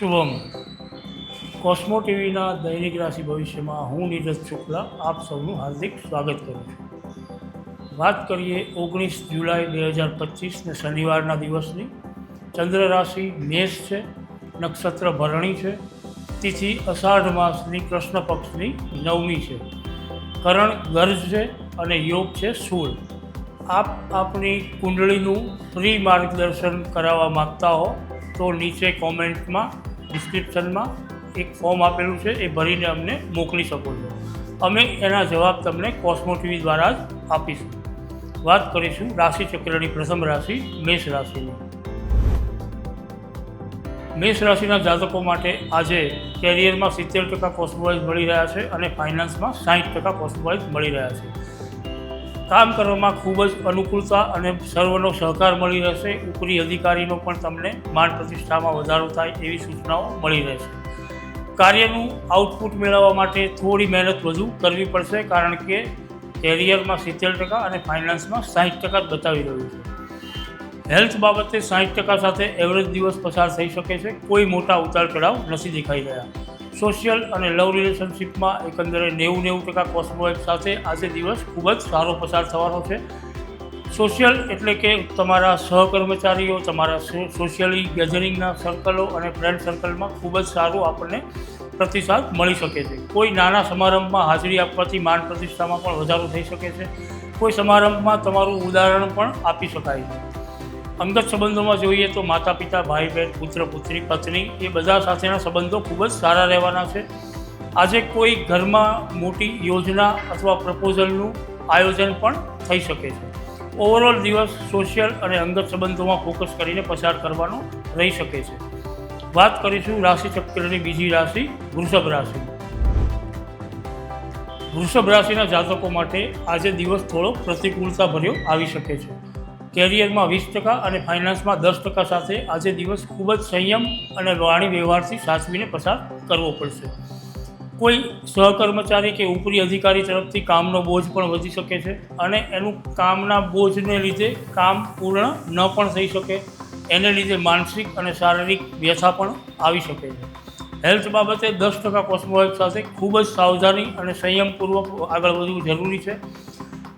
શુભમ કોસ્મો ટીવીના દૈનિક રાશિ ભવિષ્યમાં હું નીરજ શુક્લા, આપ સૌનું હાર્દિક સ્વાગત કરું છું. વાત કરીએ ઓગણીસ જુલાઈ બે હજાર પચીસને શનિવારના દિવસની. ચંદ્ર રાશિ મેષ છે, નક્ષત્ર ભરણી છે. તિથિ અષાઢ માસની કૃષ્ણ પક્ષની નવમી છે. કરણ ગર્જ છે અને યોગ છે સૂળ આપ આપની કુંડળીનું ફ્રી માર્ગદર્શન કરાવવા માગતા હો તો નીચે કોમેન્ટમાં ડિસ્ક્રિપ્શનમાં એક ફોર્મ આપેલું છે, એ ભરીને અમને મોકલી શકો છો. અમે એના જવાબ તમને કોસ્મો ટીવી દ્વારા જ આપીશું. વાત કરીશું રાશિ ચક્રની પ્રથમ રાશિ, મેષ રાશિની. મેષ રાશિના જાતકો માટે આજે કેરિયરમાં સિત્તેર ટકા કોસ્મોવાઇઝ મળી રહ્યા છે અને ફાઇનાન્સમાં સાઠ ટકા કોસ્મોવાઇઝ મળી રહ્યા છે. કામ કરવામાં ખૂબ જ અનુકૂળતા અને સર્વનો સહકાર મળી રહેશે. ઉપરી અધિકારીનો પણ તમને માન પ્રતિષ્ઠામાં વધારો થાય એવી સૂચનાઓ મળી રહેશે. કાર્યનું આઉટપુટ મેળવવા માટે થોડી મહેનત વધુ કરવી પડશે કારણ કે કેરિયરમાં સિત્તેર ટકા અને ફાઇનાન્સમાં સાઠ ટકા જ બતાવી રહ્યું છે. હેલ્થ બાબતે સાઠ ટકા સાથે એવરેજ દિવસ પસાર થઈ શકે છે. કોઈ મોટા ઉતાર ચઢાવ નથી દેખાઈ રહ્યા. સોશિયલ અને લવ રિલેશનશિપમાં એકંદરે નેવું નેવું ટકા કોસ્મોએટ સાથે આજે દિવસ ખૂબ જ સારો પસાર થવાનો છે. સોશિયલ એટલે કે તમારા સહકર્મચારીઓ, તમારા સોશિયલી ગેધરિંગના સર્કલો અને ફ્રેન્ડ સર્કલમાં ખૂબ જ સારું આપણને પ્રતિસાદ મળી શકે છે. કોઈ નાના સમારંભમાં હાજરી આપવાથી માન પ્રતિષ્ઠામાં પણ વધારો થઈ શકે છે. કોઈ સમારંભમાં તમારું ઉદાહરણ પણ આપી શકાય છે. અંગત સંબંધોમાં જોઈએ તો માતા પિતા, ભાઈ બહેન, પુત્ર, પુત્રી, પત્ની એ બધા સાથેના સંબંધો ખૂબ જ સારા રહેવાના છે. આજે કોઈ ઘરમાં મોટી યોજના અથવા પ્રપોઝલનું આયોજન પણ થઈ શકે છે. ઓવરઓલ દિવસ સોશિયલ અને અંગત સંબંધોમાં ફોકસ કરીને પસાર કરવાનો રહી શકે છે. વાત કરીશું રાશિ ચક્રની બીજી રાશિ, વૃષભ રાશિ. વૃષભ રાશિના જાતકો માટે આજે દિવસ થોડો પ્રતિકૂળતા ભર્યો આવી શકે છે. કેરિયરમાં વીસ ટકા અને ફાઇનાન્સમાં દસ ટકા સાથે આજે દિવસ ખૂબ જ સંયમ અને વાણી વ્યવહારથી સાચવીને પસાર કરવો પડશે. કોઈ સહકર્મચારી કે ઉપરી અધિકારી તરફથી કામનો બોજ પણ વધી શકે છે અને એનું કામના બોજને લીધે કામ પૂર્ણ ન પણ થઈ શકે. એને લીધે માનસિક અને શારીરિક વ્યથા પણ આવી શકે છે. હેલ્થ બાબતે દસ ટકા કોસ્મોહેલ્થ સાથે ખૂબ જ સાવધાની અને સંયમપૂર્વક આગળ વધવું જરૂરી છે.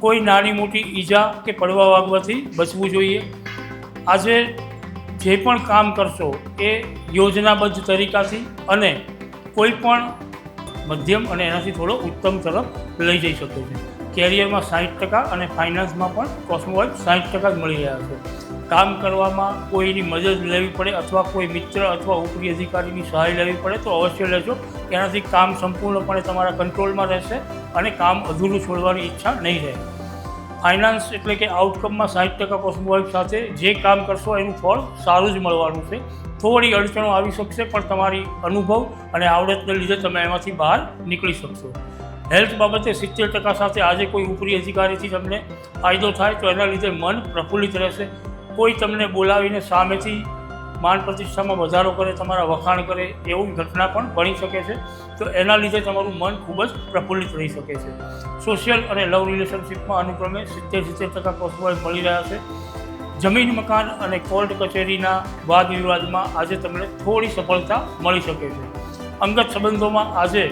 કોઈ નાની મોટી ઈજા કે પડવા વાગવાથી બચવું જોઈએ. આજે જે પણ કામ કરશો એ યોજનાબદ્ધ તરીકાથી અને કોઈ પણ મધ્યમ અને એનાથી થોડો ઉત્તમ તરફ લઈ જઈ શકો છો. કેરિયરમાં સાઠ ટકા અને ફાઇનાન્સમાં પણ કોસ્મોવાઇઝ સાઠ ટકા જ મળી રહ્યા છે. કામ કરવામાં કોઈની મદદ લેવી પડે અથવા કોઈ મિત્ર અથવા ઉપરી અધિકારીની સહાય લેવી પડે તો અવશ્ય લેજો. એનાથી કામ સંપૂર્ણપણે તમારા કંટ્રોલમાં રહેશે અને કામ અધૂરું છોડવાની ઈચ્છા નહીં રહે. ફાઇનાન્સ એટલે કે આઉટકમમાં સાઠ ટકા કોસ્મોવાઇઝ સાથે જે કામ કરશો એનું ફળ સારું જ મળવાનું છે. થોડી અડચણો આવી શકશે પણ તમારી અનુભવ અને આવડતને લીધે તમે એમાંથી બહાર નીકળી શકશો. હેલ્થ બાબતે સિત્તેર ટકા સાથે આજે કોઈ ઉપરી અધિકારીથી તમને ફાયદો થાય તો એના લીધે મન પ્રફુલ્લિત રહેશે. કોઈ તમને બોલાવીને સામેથી માન પ્રતિષ્ઠામાં વધારો કરે, તમારા વખાણ કરે એવું ઘટના પણ બની શકે છે. તો એના લીધે તમારું મન ખૂબ જ પ્રફુલ્લિત રહી શકે છે. સોશિયલ અને લવ રિલેશનશિપમાં અનુક્રમે સિત્તેર સિત્તેર ટકા કોસ્મોવાઇઝ મળી રહ્યા છે. જમીન, મકાન અને કોર્ટ કચેરીના વાદ વિવાદમાં આજે તમને થોડી સફળતા મળી શકે છે. અંગત સંબંધોમાં આજે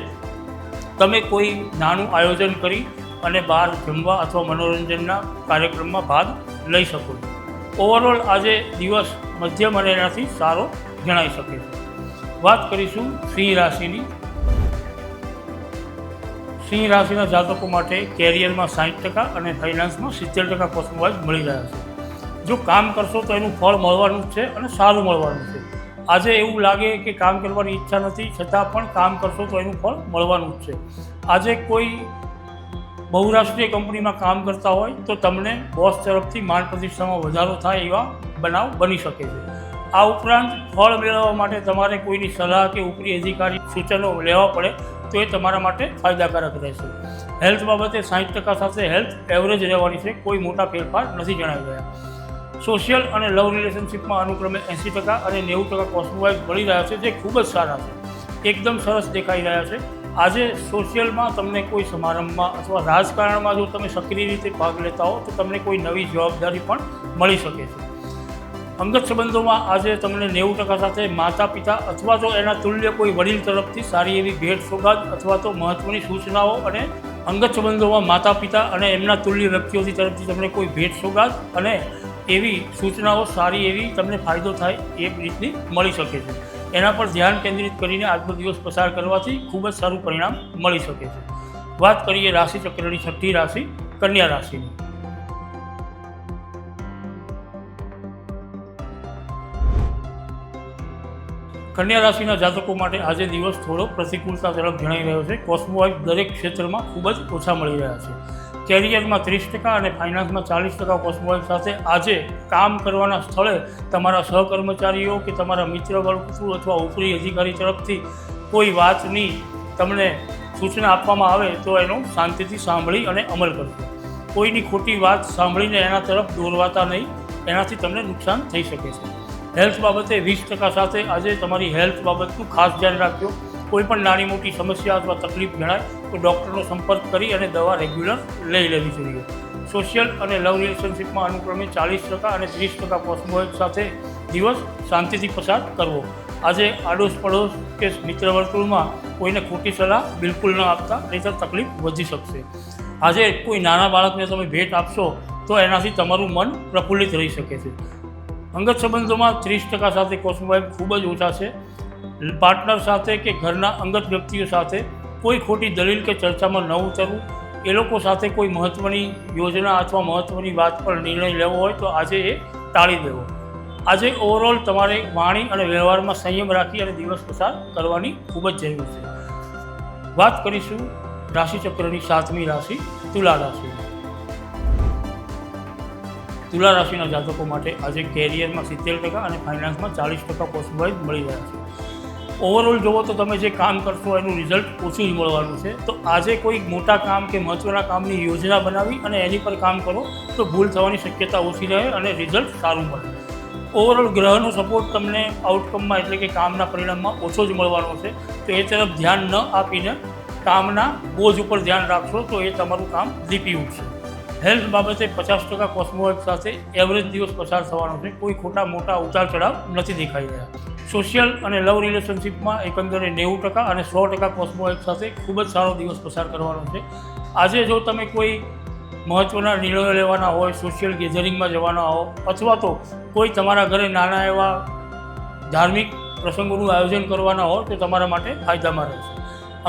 તમે કોઈ નાનું આયોજન કરી અને બહાર જમવા અથવા મનોરંજનના કાર્યક્રમમાં ભાગ લઈ શકો છો. ઓવરઓલ આજે દિવસ મધ્યમ અને એનાથી સારો જણાઈ શકે. છે વાત કરીશું સિંહ રાશિની. સિંહ રાશિના જાતકો માટે કેરિયરમાં સાઠ ટકા અને ફાઇનાન્સમાં સિત્તેર ટકા કોસ્મોવાઇઝ મળી રહ્યા છે. જો કામ કરશો તો એનું ફળ મળવાનું જ છે અને સારું મળવાનું છે. આજે એવું લાગે કે કામ કરવાની ઈચ્છા નથી, છતાં પણ કામ કરશો તો એનું ફળ મળવાનું જ છે. આજે કોઈ બહુરાષ્ટ્રીય કંપનીમાં કામ કરતા હોય તો તમને બોસ તરફથી માન પ્રતિષ્ઠામાં વધારો થાય એવા બનાવ બની શકે છે. આ ઉપરાંત ફળ મેળવવા માટે તમારે કોઈની સલાહ કે ઉપરી અધિકારી સૂચનો લેવા પડે તો એ તમારા માટે ફાયદાકારક રહેશે. હેલ્થ બાબતે સાઠ ટકા સાથે હેલ્થ એવરેજ રહેવાની છે, કોઈ મોટા ફેરફાર નથી જણાવી રહ્યા. સોશિયલ અને લવ રિલેશનશિપમાં અનુક્રમે એંસી ટકા અને નેવું ટકા કોસ્મોવાઇઝ મળી રહ્યા છે, જે ખૂબ જ સારા છે. એકદમ સરસ દેખાઈ રહ્યા છે. આજે સોશિયલમાં તમને કોઈ સમારંભમાં અથવા રાજકારણમાં જો તમે સક્રિય રીતે ભાગ લેતા હો, તો તમને કોઈ નવી જવાબદારી પણ મળી શકે છે. અંગત સંબંધોમાં આજે તમને નેવું ટકા સાથે માતા પિતા અથવા તો એના તુલ્ય કોઈ વડીલ તરફથી સારી એવી ભેટ સોગાદ અથવા તો મહત્ત્વની સૂચનાઓ અને અંગત સંબંધોમાં માતા પિતા અને એમના તુલ્ય વ્યક્તિઓથી તરફથી તમને કોઈ ભેટ સોગાદ અને એવી સૂચનાઓ સારી એવી તમને ફાયદો થાય એ રીતની મળી શકે છે. એના પર ધ્યાન કેન્દ્રિત કરીને આજનો દિવસ પસાર કરવાથી ખૂબ જ સારું પરિણામ મળી શકે છે. વાત કરીએ રાશિ ચક્રની છઠ્ઠી રાશિ, કન્યા રાશિની. કન્યા રાશિના જાતકો માટે આજે દિવસ થોડો પ્રતિકૂળતા તરફ જણાઈ રહ્યો છે. કોસ્મોવાઇફ દરેક ક્ષેત્રમાં ખૂબ જ ઓછા મળી રહ્યા છે. કેરિયરમાં ત્રીસ ટકા અને ફાઇનાન્સમાં ચાલીસ ટકા કોસ્મોલ સાથે આજે કામ કરવાના સ્થળે તમારા સહકર્મચારીઓ કે તમારા મિત્ર વર્ગ અથવા ઉપરી અધિકારી તરફથી કોઈ વાતની તમને સૂચના આપવામાં આવે તો એનો શાંતિથી સાંભળી અને અમલ કરજો. કોઈની ખોટી વાત સાંભળીને એના તરફ દોરવાતા નહીં, એનાથી તમને નુકસાન થઈ શકે છે. હેલ્થ બાબતે વીસ ટકા સાથે આજે તમારી હેલ્થ બાબતનું ખાસ ધ્યાન રાખજો. કોઈ પણ નાની મોટી સમસ્યા અથવા તકલીફ જણાય તો ડૉક્ટરનો સંપર્ક કરી અને દવા રેગ્યુલર લઈ લેવી જોઈએ. સોશિયલ અને લવ રિલેશનશિપમાં અનુક્રમે ચાલીસ ટકા અને ત્રીસ ટકા કોસ્મોએક સાથે દિવસ શાંતિથી પસાર કરવો. આજે આડોશ પડોશ કે મિત્ર વર્તુળમાં કોઈને ખોટી સલાહ બિલકુલ ન આપતા, નહીંતર તકલીફ વધી શકશે. આજે કોઈ નાના બાળકને તમે ભેટ આપશો તો એનાથી તમારું મન પ્રફુલ્લિત રહી શકે છે. અંગત સંબંધોમાં ત્રીસ ટકા સાથે કોસ્મોવાઇફ ખૂબ જ ઓછા છે. પાર્ટનર સાથે કે ઘરના અંગત વ્યક્તિઓ સાથે કોઈ ખોટી દલીલ કે ચર્ચામાં ન ઉતરવું. એ લોકો સાથે કોઈ મહત્ત્વની યોજના અથવા મહત્ત્વની વાત પર નિર્ણય લેવો હોય તો આજે એ ટાળી દેવો. આજે ઓવરઓલ તમારે વાણી અને વ્યવહારમાં સંયમ રાખી અને દિવસ પસાર કરવાની ખૂબ જ જરૂર છે. વાત કરીશું રાશિચક્રની સાતમી રાશિ તુલા રાશિ. તુલા રાશિના જાતકો માટે આજે કેરિયરમાં સિત્તેર ટકા અને ફાઇનાન્સમાં ચાલીસ ટકા પોસિબલ મળી રહ્યા છે. ઓવરઓલ જોવો તો તમે જે કામ કરશો એનું રિઝલ્ટ ઓછું જ મળવાનું છે. તો આજે કોઈ મોટા કામ કે મહત્ત્વના કામની યોજના બનાવી અને એની પર કામ કરો, તો ભૂલ થવાની શક્યતા ઓછી રહે અને રિઝલ્ટ સારું મળે. ઓવરઓલ ગ્રહનો સપોર્ટ તમને આઉટકમમાં એટલે કે કામના પરિણામમાં ઓછો જ મળવાનો છે. તો એ તરફ ધ્યાન ન આપીને કામના બોજ ઉપર ધ્યાન રાખશો તો એ તમારું કામ દીપી ઉઠશે. હેલ્થ બાબતે પચાસ ટકા કોસ્મોવેબ સાથે એવરેજ દિવસ પસાર થવાનો છે. કોઈ ખોટા મોટા ઉતાર ચઢાવ નથી દેખાઈ રહ્યા. સોશિયલ અને લવ રિલેશનશિપમાં એકંદરે નેવું ટકા અને સો ટકા કોસ્મોવેબ સાથે ખૂબ જ સારો દિવસ પસાર કરવાનો છે. આજે જો તમે કોઈ મહત્ત્વના નિર્ણયો લેવાના હોય સોશિયલ ગેધરિંગમાં જવાના હો, અથવા તો કોઈ તમારા ઘરે નાના એવા ધાર્મિક પ્રસંગોનું આયોજન કરવાના હોય તો તમારા માટે ફાયદામાં રહેશે.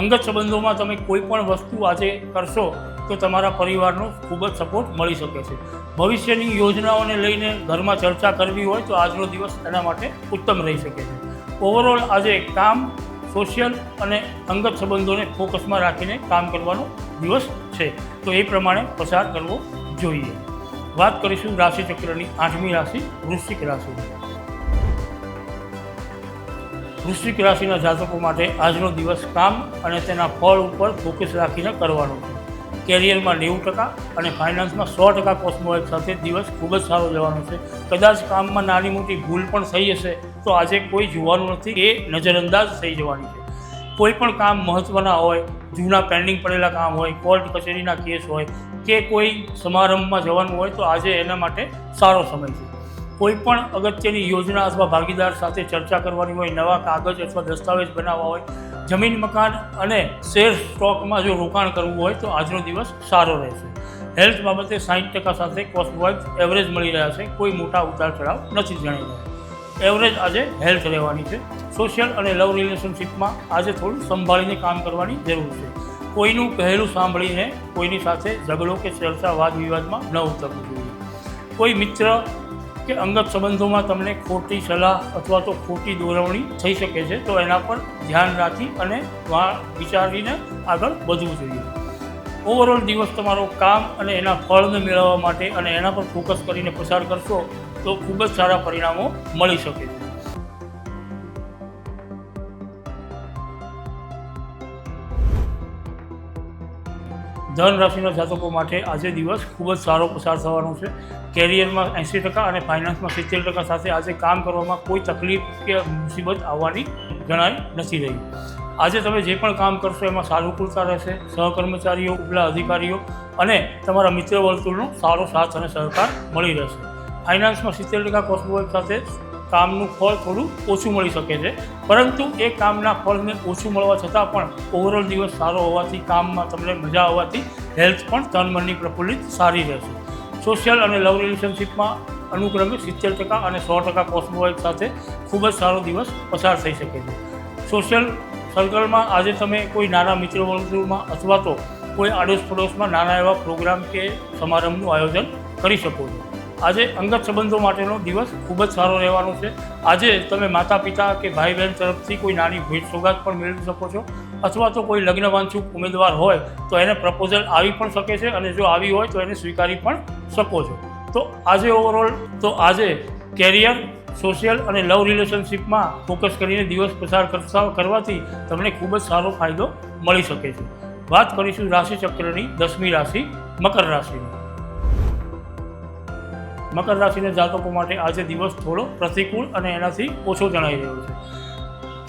અંગત સંબંધોમાં તમે કોઈ પણ વસ્તુ આજે કરશો તો તમારા પરિવારનો ખૂબ જ સપોર્ટ મળી શકે છે. ભવિષ્યની યોજનાઓને લઈને ઘરમાં ચર્ચા કરવી હોય તો આજનો દિવસ એના માટે ઉત્તમ રહી શકે છે. ઓવરઓલ આજે કામ સોશિયલ અને અંગત સંબંધોને ફોકસમાં રાખીને કામ કરવાનો દિવસ છે. તો એ પ્રમાણે પસાર કરવો જોઈએ. વાત કરીશું રાશિચક્રની આઠમી રાશિ વૃશ્ચિક રાશિ વૃશ્ચિક રાશિના જાતકો માટે આજનો દિવસ કામ અને તેના ફળ ઉપર ફોકસ રાખીને કરવાનો છે. કેરિયરમાં નેવું ટકા અને ફાઇનાન્સમાં સો ટકા કોસ્મોવેક સાથે દિવસ ખૂબ જ સારો જવાનો છે. કદાચ કામમાં નાની મોટી ભૂલ પણ થઈ જશે તો આજે કોઈ જોવાનું નથી એ નજરઅંદાજ થઈ જવાની છે. કોઈ પણ કામ મહત્ત્વના હોય, જૂના પેન્ડિંગ પડેલા કામ હોય, કોર્ટ કચેરીના કેસ હોય કે કોઈ સમારંભમાં જવાનું હોય, તો આજે એના માટે સારો સમય છે. કોઈ પણ અગત્યની યોજના અથવા ભાગીદાર સાથે ચર્ચા કરવાની હોય, નવા કાગજ અથવા દસ્તાવેજ બનાવવા હોય, જમીન, મકાન અને શેર સ્ટોકમાં જો રોકાણ કરવું હોય, તો આજનો દિવસ સારો રહેશે. હેલ્થ બાબતે સાઠ ટકા સાથે કોસ્ટ વાઇઝ એવરેજ મળી રહ્યા છે. કોઈ મોટા ઉતાર ચઢાવ નથી જણાઈ રહ્યા. એવરેજ આજે હેલ્થ રહેવાની છે. સોશિયલ અને લવ રિલેશનશિપમાં આજે થોડું સંભાળીને કામ કરવાની જરૂર છે. કોઈનું કહેલું સાંભળીને કોઈની સાથે ઝઘડો કે ચર્ચા વાદ વિવાદમાં ન ઉતરવું જોઈએ. કોઈ મિત્ર કે અંગત સંબંધોમાં તમને ખોટી સલાહ અથવા તો ખોટી દોરવણી થઈ શકે છે, તો એના પર ધ્યાન રાખી અને વિચારીને આગળ વધવું જોઈએ. ઓવરઓલ દિવસ તમારો કામ અને એના ફળને મેળવવા માટે અને એના પર ફોકસ કરીને પસાર કરશો, તો ખૂબ જ સારા પરિણામો મળી શકે છે. ધન રાશિના જાતકો માટે આજે દિવસ ખૂબ જ સારો પસાર થવાનો છે. કેરિયરમાં એંસી ટકા અને ફાઇનાન્સમાં સિત્તેર ટકા સાથે આજે કામ કરવામાં કોઈ તકલીફ કે મુસીબત આવવાની જણાય નથી રહી. આજે તમે જે પણ કામ કરશો એમાં સાનુકૂળતા રહેશે, સહકર્મચારીઓ, ઉપલા અધિકારીઓ અને તમારા મિત્ર વર્તુળનો સારો સાથ અને સહકાર મળી રહેશે. ફાઇનાન્સમાં સિત્તેર ટકા કોસ્મોવેલ સાથે કામનું ફળ થોડું ઓછું મળી શકે છે. પરંતુ એ કામના ફળને ઓછું મળવા છતાં પણ ઓવરઓલ દિવસ સારો હોવાથી, કામમાં તમને મજા આવવાથી હેલ્થ પણ તન મનની પ્રફુલ્લિત સારી રહેશે. સોશિયલ અને લવ રિલેશનશિપમાં અનુક્રમે સિત્તેર ટકા અને સો ટકા કોસ્મોવેક સાથે ખૂબ જ સારો દિવસ પસાર થઈ શકે છે. સોશિયલ સર્કલમાં આજે તમે કોઈ નાના મિત્ર વર્તુળમાં અથવા તો કોઈ આડોશ પડોશમાં નાના એવા પ્રોગ્રામ કે સમારંભનું આયોજન કરી શકો છો. આજે અંગત સંબંધો માટેનો દિવસ ખૂબ જ સારો રહેવાનો છે. આજે તમે માતા, પિતા કે ભાઈ, બહેન તરફથી કોઈ નાની ભેટ સોગાદ પણ મેળવી શકો છો. અથવા તો કોઈ લગ્ન વાંછુક ઉમેદવાર હોય તો એને પ્રપોઝલ આવી પણ શકે છે અને જો આવી હોય તો એને સ્વીકારી પણ શકો છો. તો આજે ઓવરઓલ તો આજે કેરિયર સોશિયલ અને લવ રિલેશનશિપમાં ફોકસ કરીને દિવસ પસાર કરતા કરવાથી તમને ખૂબ જ સારો ફાયદો મળી શકે છે. વાત કરીશું રાશિ ચક્રની દસમી રાશિ મકર રાશિની. મકર રાશિના જાતકો માટે આજે દિવસ થોડો પ્રતિકૂળ અને એનાથી ઓછો જણાઈ રહ્યો છે.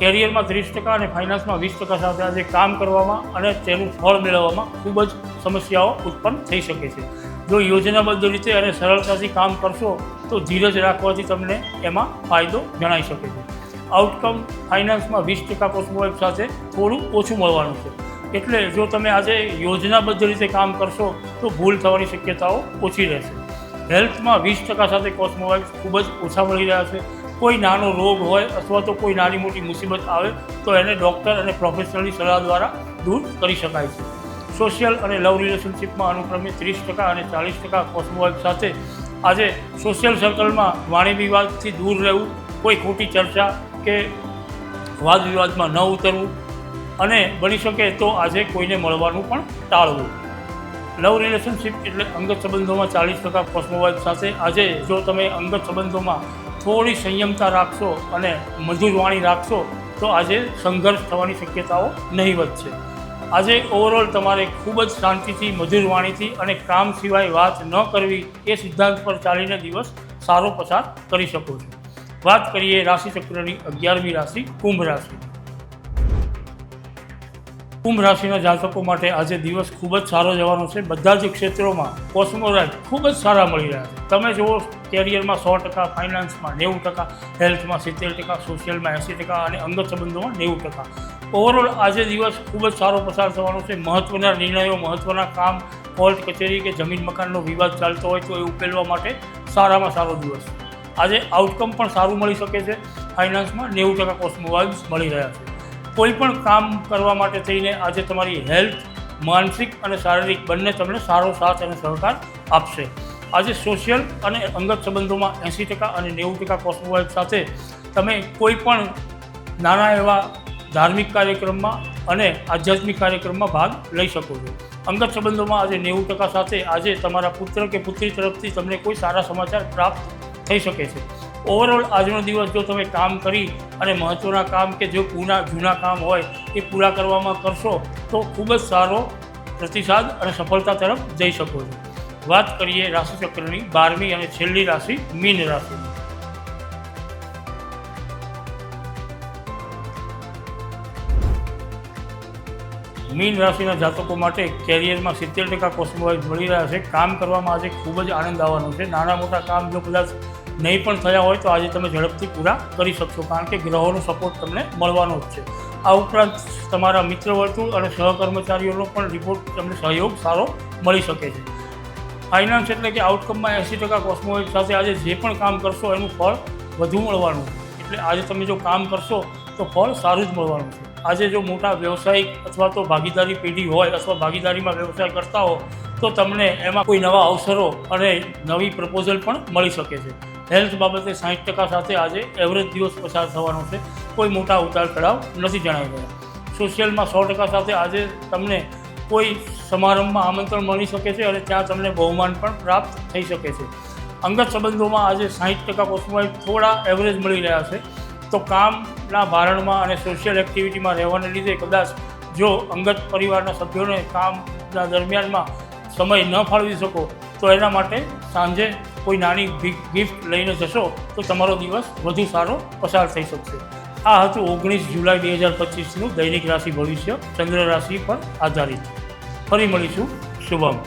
કેરિયરમાં ત્રીસ ટકા અને ફાઇનાન્સમાં વીસ ટકા સાથે આજે કામ કરવામાં અને તેનું ફળ મેળવવામાં ખૂબ જ સમસ્યાઓ ઉત્પન્ન થઈ શકે છે. જો યોજનાબદ્ધ રીતે અને સરળતાથી કામ કરશો, તો ધીરજ રાખવાથી તમને એમાં ફાયદો જણાઈ શકે છે. આઉટકમ ફાઇનાન્સમાં વીસ ટકા કોસ્મોવેક સાથે થોડું ઓછું મળવાનું છે. એટલે જો તમે આજે યોજનાબદ્ધ રીતે કામ કરશો, તો ભૂલ થવાની શક્યતાઓ ઓછી રહેશે. હેલ્થમાં વીસ ટકા સાથે કોસ્મોવાઇઝ ખૂબ જ ઓછા મળી રહ્યા છે. કોઈ નાનો રોગ હોય અથવા તો કોઈ નાની મોટી મુસીબત આવે, તો એને ડૉક્ટર અને પ્રોફેશનલની સલાહ દ્વારા દૂર કરી શકાય છે. સોશિયલ અને લવ રિલેશનશિપમાં અનુક્રમે ત્રીસ ટકા અને ચાલીસ ટકા કોસ્મોવાઇફ સાથે આજે સોશિયલ સર્કલમાં વાણી વિવાદથી દૂર રહેવું, કોઈ ખોટી ચર્ચા કે વાદ વિવાદમાં ન ઉતરવું અને બની શકે તો આજે કોઈને મળવાનું પણ ટાળવું. લવ રિલેશનશિપ એટલે અંગત સંબંધોમાં ચાલીસ ટકા કોસ્મોવાઇઝ સાથે. આજે જો તમે અંગત સંબંધોમાં થોડી સંયમતા રાખશો અને મધુર વાણી રાખશો, તો આજે સંઘર્ષ થવાની શક્યતાઓ નહીવત છે. આજે ઓવરઓલ તમારે ખૂબ જ શાંતિથી મધુર વાણીથી અને કામ સિવાય વાત ન કરવી એ સિદ્ધાંત પર ચાલીને દિવસ સારો પસાર કરી શકો છો. વાત કરીએ રાશિચક્રની અગિયારમી રાશિ, કુંભ રાશિ કુંભ રાશિના જાતકો માટે આજે દિવસ ખૂબ જ સારો જવાનો છે. બધા જ ક્ષેત્રોમાં કોસ્મોરાઇટ ખૂબ જ સારા મળી રહ્યા છે. તમે જુઓ કેરિયરમાં સો ટકા ફાઇનાન્સમાં નેવું ટકા હેલ્થમાં સિત્તેર ટકા સોશિયલમાં એંસી ટકા અને અંગત સંબંધોમાં નેવું ટકા. ઓવરઓલ આજે દિવસ ખૂબ જ સારો પસાર થવાનો છે. મહત્ત્વના નિર્ણયો મહત્ત્વના કામ કોર્ટ કચેરી કે જમીન મકાનનો વિવાદ ચાલતો હોય તો એ ઉકેલવા માટે સારામાં સારો દિવસ. આજે આઉટકમ પણ સારું મળી શકે છે. ફાઇનાન્સમાં નેવું ટકા કોસ્મોવાઇઝ મળી રહ્યા છે. કોઈ પણ કામ કરવા માટે થઈને આજે તમારી હેલ્થ, માનસિક અને શારીરિક બંને તમને સારો સાથ અને સહકાર આપશે. આજે સોશિયલ અને અંગત સંબંધોમાં એંસી ટકા અને નેવું ટકા કોસ્મોવાઇઝ સાથે તમે કોઈ પણ નાના એવા ધાર્મિક કાર્યક્રમમાં અને આધ્યાત્મિક કાર્યક્રમમાં ભાગ લઈ શકો છો. અંગત સંબંધોમાં આજે નેવું ટકા સાથે આજે તમારા પુત્ર કે પુત્રી તરફથી તમને કોઈ સારા સમાચાર પ્રાપ્ત થઈ શકે છે. ઓવરઓલ આજનો દિવસ જો તમે કામ કરી અને મહત્ત્વના કામ કે જો પૂના જૂના કામ હોય એ પૂરા કરવામાં કરશો, તો ખૂબ જ સારો પ્રતિસાદ અને સફળતા તરફ જઈ શકો છો. વાત કરીએ રાશિચક્રની બારમી અને છેલ્લી રાશિ મીન રાશિ. મીન રાશિના જાતકો માટે કેરિયરમાં સિત્તેર ટકા કોસ્મોવાઇઝ મળી રહ્યા છે. કામ કરવામાં આજે ખૂબ જ આનંદ આવવાનો છે. નાના મોટા કામ જો કદાચ નહીં પણ થયા હોય તો આજે તમે ઝડપથી પૂરા કરી શકશો, કારણ કે ગ્રહોનો સપોર્ટ તમને મળવાનો જ છે. આ ઉપરાંત તમારા મિત્ર વર્તુળ અને સહકર્મચારીઓનો પણ રિપોર્ટ તમને સહયોગ સારો મળી શકે છે. ફાઇનાન્સ એટલે કે આઉટકમમાં એંસી ટકા કોસ્મોવેજ સાથે આજે જે પણ કામ કરશો એનું ફળ વધુ મળવાનું એટલે આજે તમે જો કામ કરશો તો ફળ સારું જ મળવાનું છે. આજે જો મોટા વ્યવસાયિક અથવા તો ભાગીદારી પેઢી હોય અથવા ભાગીદારીમાં વ્યવસાય કરતા હો તો તમને એમાં કોઈ નવા અવસરો અને નવી પ્રપોઝલ પણ મળી શકે છે. હેલ્થ બાબતે સાઠ ટકા સાથે આજે એવરેજ દિવસ પસાર થવાનો છે. કોઈ મોટા ઉતાર ચઢાવ નથી જણાઈ રહ્યા. સોશિયલમાં સો ટકા સાથે આજે તમને કોઈ સમારંભમાં આમંત્રણ મળી શકે છે અને ત્યાં તમને બહુમાન પણ પ્રાપ્ત થઈ શકે છે. અંગત સંબંધોમાં આજે સાઠ ટકા પોસ્ટમાં થોડા એવરેજ મળી રહ્યા છે. તો કામના ભારણમાં અને સોશિયલ એક્ટિવિટીમાં રહેવાને લીધે કદાચ જો અંગત પરિવારના સભ્યોને કામના દરમિયાનમાં સમય ન ફાળવી શકો, તો એના માટે સાંજે કોઈ નાની ગિફ્ટ લઈને જશો તો તમારો દિવસ વધુ સારો પસાર થઈ શકશે. આ હતું ઓગણીસ જુલાઈ બે હજાર પચીસનું દૈનિક રાશિ ભવિષ્ય, ચંદ્ર રાશિ પર આધારિત. ફરી મળીશું. શુભમ.